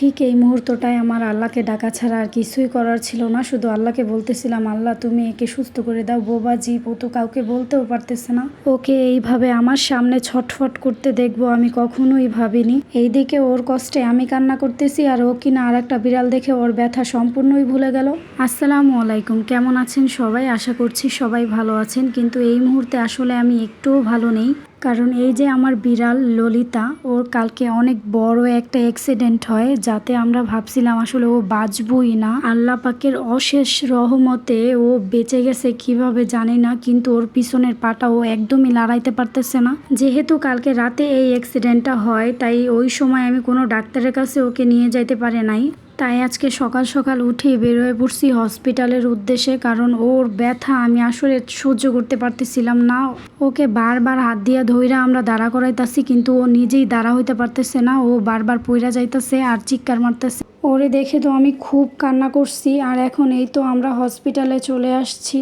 ঠিক এই মুহূর্তটায় আমার আল্লাহকে ডাকা ছাড়া আর কিছুই করার ছিল না। শুধু আল্লাহকে বলতেছিলাম, আল্লাহ, তুমি একে সুস্থ করে দাও। বোবা জীব ও তো কাউকে বলতেও পারতেছে না। ওকে এইভাবে আমার সামনে ছটফট করতে দেখব আমি কখনোই ভাবিনি। এইদিকে ওর কষ্টে আমি কান্না করতেছি আর ও কিনা আর একটা বিড়াল দেখে ওর ব্যথা সম্পূর্ণই ভুলে গেল। আসসালামু আলাইকুম। কেমন আছেন সবাই? আশা করছি সবাই ভালো আছেন। কিন্তু এই মুহূর্তে আসলে আমি একটুও ভালো নেই। কারণ এই যে আমার বিড়াল ললিতা, ওর কালকে অনেক বড় একটা অ্যাক্সিডেন্ট হয়, যাতে আমরা ভাবছিলাম আসলে ও বাঁচবই না। আল্লাহ পাকের অশেষ রহমতে ও বেঁচে গেছে কীভাবে জানি না, কিন্তু ওর পিছনের পাটা ও একদমই লড়াইতে পারতেছে না। যেহেতু কালকে রাতে এই অ্যাক্সিডেন্টটা হয়, তাই ওই সময় আমি কোনো ডাক্তারের কাছে ওকে নিয়ে যাইতে পারে নাই। তাই আজকে সকাল সকাল উঠেই বেরোয় পড়ছি হসপিটালের উদ্দেশ্যে, কারণ ওর ব্যথা আমি আসলে সহ্য করতে পারতেছিলাম না। ওকে বারবার হাত দিয়া ধইরা আমরা দাঁড়া করাইতাছি, কিন্তু ও নিজেই দাঁড়া হইতে পারতেছে না। ও বারবার পইরা যাইতাছে আর চিৎকার মারতেছে। ওরে দেখে তো আমি খুব কান্না করছি, আর এখন এই তো আমরা হসপিটালে চলে আসছি।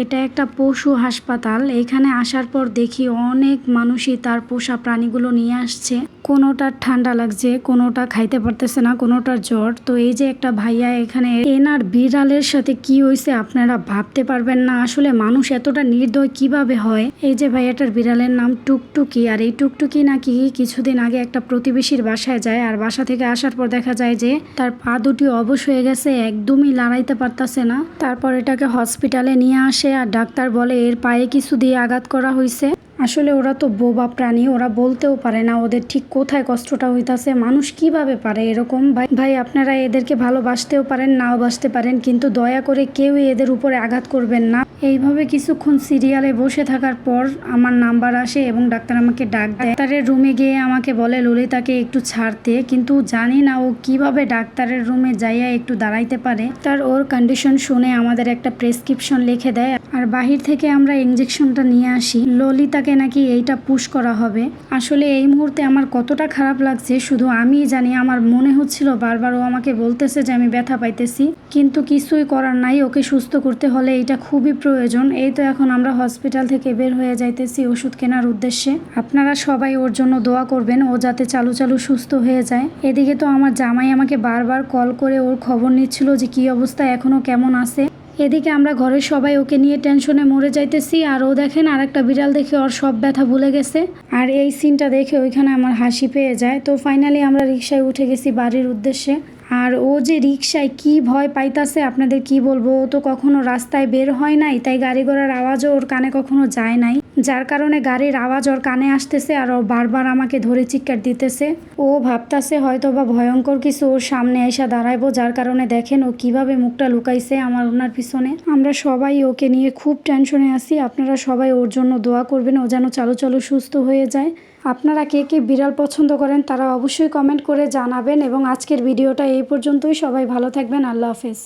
এটা একটা পশু হাসপাতাল, এখানে আসার পর দেখি অনেক মানুষই তার পোষা প্রাণীগুলো নিয়ে আসছে। কোনোটার ঠান্ডা লাগছে, কোনোটা খাইতে পারতেছে না, কোনোটার জ্বর। তো এই যে একটা ভাইয়া এখানে এনার বিড়ালের সাথে কি হয়েছে আপনারা ভাবতে পারবেন না। আসলে মানুষ এতটা নির্দয় কীভাবে হয়? এই যে ভাইয়াটার বিড়ালের নাম টুকটুকি, আর এই টুকটুকি নাকি কিছুদিন আগে একটা প্রতিবেশীর বাসায় যায়, আর বাসা থেকে আসার পর দেখা যায় যে তার পা দুটি অবশ হয়ে গেছে, একদমই লড়াইতে পারতাছে না। তারপর এটাকে হসপিটালে নিয়ে আসে, আর ডাক্তার বলে এর পায়ে কিছু দিয়ে আঘাত করা হয়েছে আসলে ওরা তো বোবা প্রাণী, ওরা বলতেও পারে না ওদের ঠিক কোথায় কষ্টটা হইতাছে, মানুষ কীভাবে পারে এরকম? ভাই ভাই, আপনারা এদেরকে ভালোবাসতেও পারেন, নাও বাসতে পারেন, কিন্তু দয়া করে কেউই এদের উপরে আঘাত করবেন না। এইভাবে কিছুক্ষণ সিরিয়ালে বসে থাকার পর আমার নাম্বার আসে এবং ডাক্তার আমাকে ডাক দেয়। ডাক্তারের রুমে গিয়ে আমাকে বলে, ললিতাকে একটু ছাড়তে কিন্তু জানি না ও কীভাবে ডাক্তারের রুমে যাইয়া একটু দাঁড়াইতে পারে। তার ওর কন্ডিশন শুনে আমাদের একটা প্রেসক্রিপশন লিখে দেয়, আর বাহির থেকে আমরা ইঞ্জেকশনটা নিয়ে আসি। ললিতাকে নাকি এইটা পুশ করা হবে। আসলে এই মুহূর্তে আমার কতটা খারাপ লাগছে, শুধু আমিই জানি। আমার মনে হচ্ছিল বারবার ও আমাকে বলতেছে যে আমি ব্যথা পাইতেছি, কিন্তু কিছুই করার নাই। ওকে সুস্থ করতে হলে এটা খুবই প্রয়োজন। এই তো এখন আমরা হসপিটাল থেকে বের হয়ে যাইতেছি ওষুধ কেনার উদ্দেশ্যে। আপনারা সবাই ওর জন্য দোয়া করবেন, ও যাতে চালু চালু সুস্থ হয়ে যায়। এদিকে তো আমার জামাই আমাকে বারবার কল করে ওর খবর নিচ্ছিল যে কি অবস্থা, এখনও কেমন আছে। এদিকে আমরা ঘরের সবাই ওকে নিয়ে টেনশনে মরে যাইতেছি, আর ও দেখেন আর একটা বিড়াল দেখে ওর সব ব্যথা ভুলে গেছে। আর এই সিনটা দেখে ওইখানে আমার হাসি পেয়ে যায়। তো ফাইনালি আমরা রিক্সায় উঠে গেছি বাড়ির উদ্দেশ্যে। আর ও যে রিক্সায় কি ভয় পাইতাছে, আপনাদের কি বলব? ও তো কখনো রাস্তায় বের হয় নাই, তাই গাড়ি ঘোড়ার আওয়াজও ওর কানে কখনো যায় নাই। যার কারণে গাড়ির আওয়াজ ওর কানে আসতেছে আর ও বারবার আমাকে ধরে চিৎকার দিতেছে। ও ভাবতাছে হয়তো বা ভয়ঙ্কর কিছু ওর সামনে এসে দাঁড়াইবো, যার কারণে দেখেন ও কীভাবে মুখটা লুকাইছে আমার ওনার পিছনে। আমরা সবাই ওকে নিয়ে খুব টেনশনে আছি, আপনারা সবাই ওর জন্য দোয়া করবেন, ও যেন চালু চালু সুস্থ হয়ে যায়। আপনারা কে কে বিড়াল পছন্দ করেন তারা অবশ্যই কমেন্ট করে জানাবেন, এবং আজকের ভিডিওটা এই পর্যন্তই। সবাই ভালো থাকবেন, আল্লাহ হাফেজ।